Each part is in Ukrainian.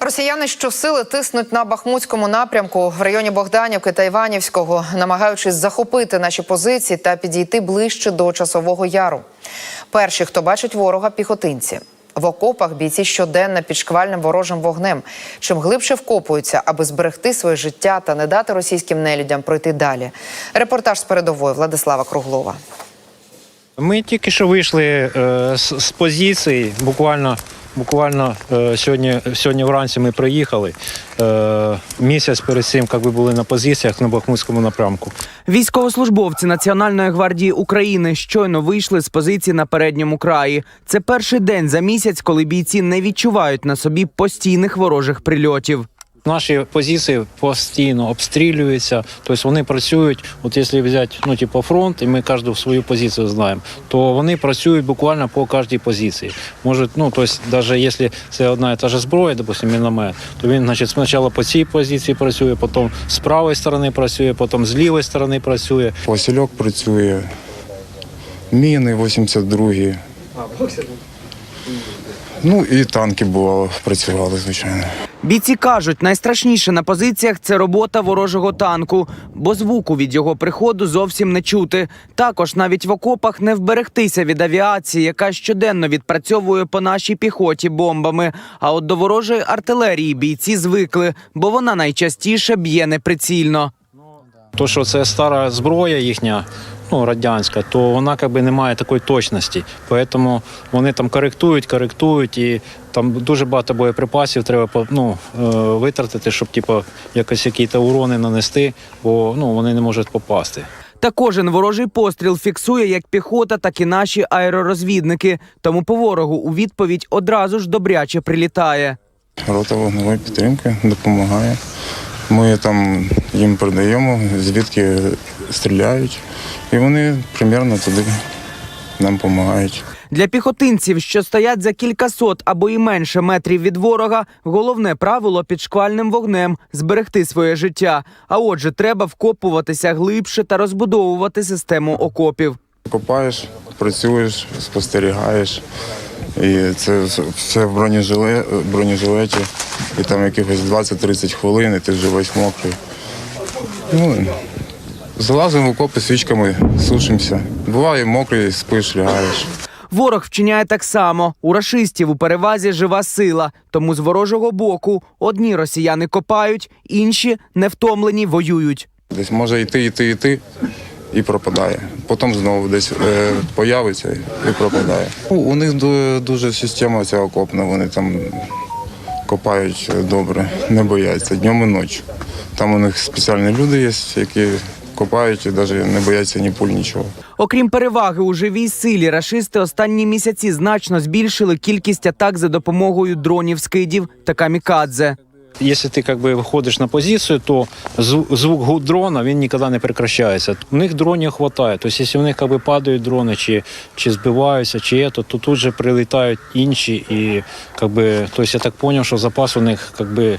Росіяни щосили тиснуть на Бахмутському напрямку в районі Богданівки та Іванівського, намагаючись захопити наші позиції та підійти ближче до часового яру. Перші, хто бачить ворога, піхотинці. В окопах бійці щоденно під шквальним ворожим вогнем. Чим глибше вкопуються, аби зберегти своє життя та не дати російським нелюдям пройти далі. Репортаж з передової Владислава Круглова. Ми тільки що вийшли е, з, з позиції. Буквально, буквально е, сьогодні, сьогодні вранці ми приїхали. Е, місяць перед цим як ви були на позиціях на Бахмутському напрямку. Військовослужбовці Національної гвардії України щойно вийшли з позиції на передньому краї. Це перший день за місяць, коли бійці не відчувають на собі постійних ворожих прильотів. Наші позиції постійно обстрілюються, тобто вони працюють. От якщо взяти ну, типу, фронт, і ми кожну свою позицію знаємо, то вони працюють буквально по кожній позиції. Можуть, ну тобто, навіть якщо це одна і та ж зброя, допустим, міномет, то він, значить, спочатку по цій позиції працює, потім з правої сторони працює, потім з лівої сторони працює. Васильок працює, міни 82-гі. Ну і танки бувало працювали, звичайно. Бійці кажуть, найстрашніше на позиціях це робота ворожого танку, бо звуку від його приходу зовсім не чути. Також навіть в окопах не вберегтися від авіації, яка щоденно відпрацьовує по нашій піхоті бомбами. А от до ворожої артилерії бійці звикли, бо вона найчастіше б'є неприцільно. То, що це стара зброя їхня, ну, радянська, то вона якби не має такої точності. Тому вони там коректують, коректують, і там дуже багато боєприпасів треба ну, е, витратити, щоб типу, якось якісь урони нанести, бо ну, вони не можуть попасти. Та кожен ворожий постріл фіксує як піхота, так і наші аеророзвідники. Тому по ворогу у відповідь одразу ж добряче прилітає. Рота вогневої підтримки допомагає. Ми там їм передаємо, звідки стріляють. І вони примірно туди нам допомагають. Для піхотинців, що стоять за кількасот або і менше метрів від ворога, головне правило під шквальним вогнем зберегти своє життя. А отже, треба вкопуватися глибше та розбудовувати систему окопів. Копаєш, працюєш, спостерігаєш. І це все в бронежиле, бронежилеті. І там якихось 20-30 хвилин, і ти вже весь мокрий. Ну, залазимо в окопи свічками, сушимося. Буває мокрий, спиш, лягаєш. Ворог вчиняє так само. У рашистів у перевазі жива сила. Тому з ворожого боку одні росіяни копають, інші невтомлені воюють. Десь може йти, йти, йти і пропадає. Потім знову десь е, появиться і пропадає. Ну, у них ду- дуже система ця окопна, вони там копають добре, не бояться днем і ночі. Там у них спеціальні люди є, які копають і навіть не бояться ні пуль, нічого. Окрім переваги у живій силі, рашисти останні місяці значно збільшили кількість атак за допомогою дронів скидів та камікадзе. Якщо ти как би, виходиш на позицію, то звук дрона він ніколи не прекращається. У них дронів вистачає. Тобто, якщо в них как би, падають дрони, чи, чи збиваються, чи є, то, тут же прилітають інші. І как би, тобто, я так зрозумів, що запас у них как би,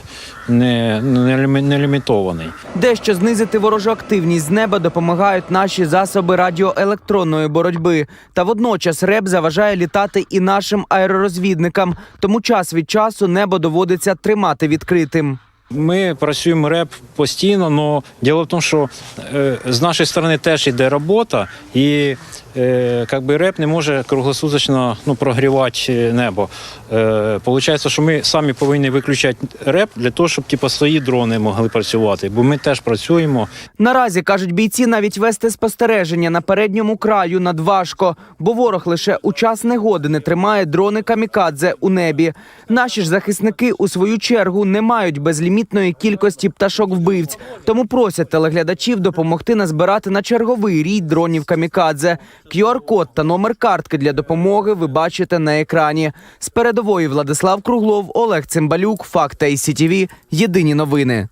не, не, не лімітований. Дещо знизити ворожу активність з неба допомагають наші засоби радіоелектронної боротьби. Та водночас РЕБ заважає літати і нашим аеророзвідникам. Тому час від часу небо доводиться тримати відкритим. Ми працюємо реп постійно, але діло в тому, що е, з нашої сторони теж йде робота, і е, как би реп не може круглосуточно ну, прогрівати е, небо. Е, Получається, що ми самі повинні виключати реп для того, щоб типу, свої дрони могли працювати, бо ми теж працюємо. Наразі кажуть бійці, навіть вести спостереження на передньому краю надважко, бо ворог лише у час негоди не тримає дрони камікадзе у небі. Наші ж захисники у свою чергу не мають безлімітної кількості пташок вбивць, тому просять телеглядачів допомогти назбирати на черговий рій дронів камікадзе. QR-код та номер картки для допомоги ви бачите на екрані. З передової Владислав Круглов, Олег Цимбалюк, Факт ICTV. Єдині новини.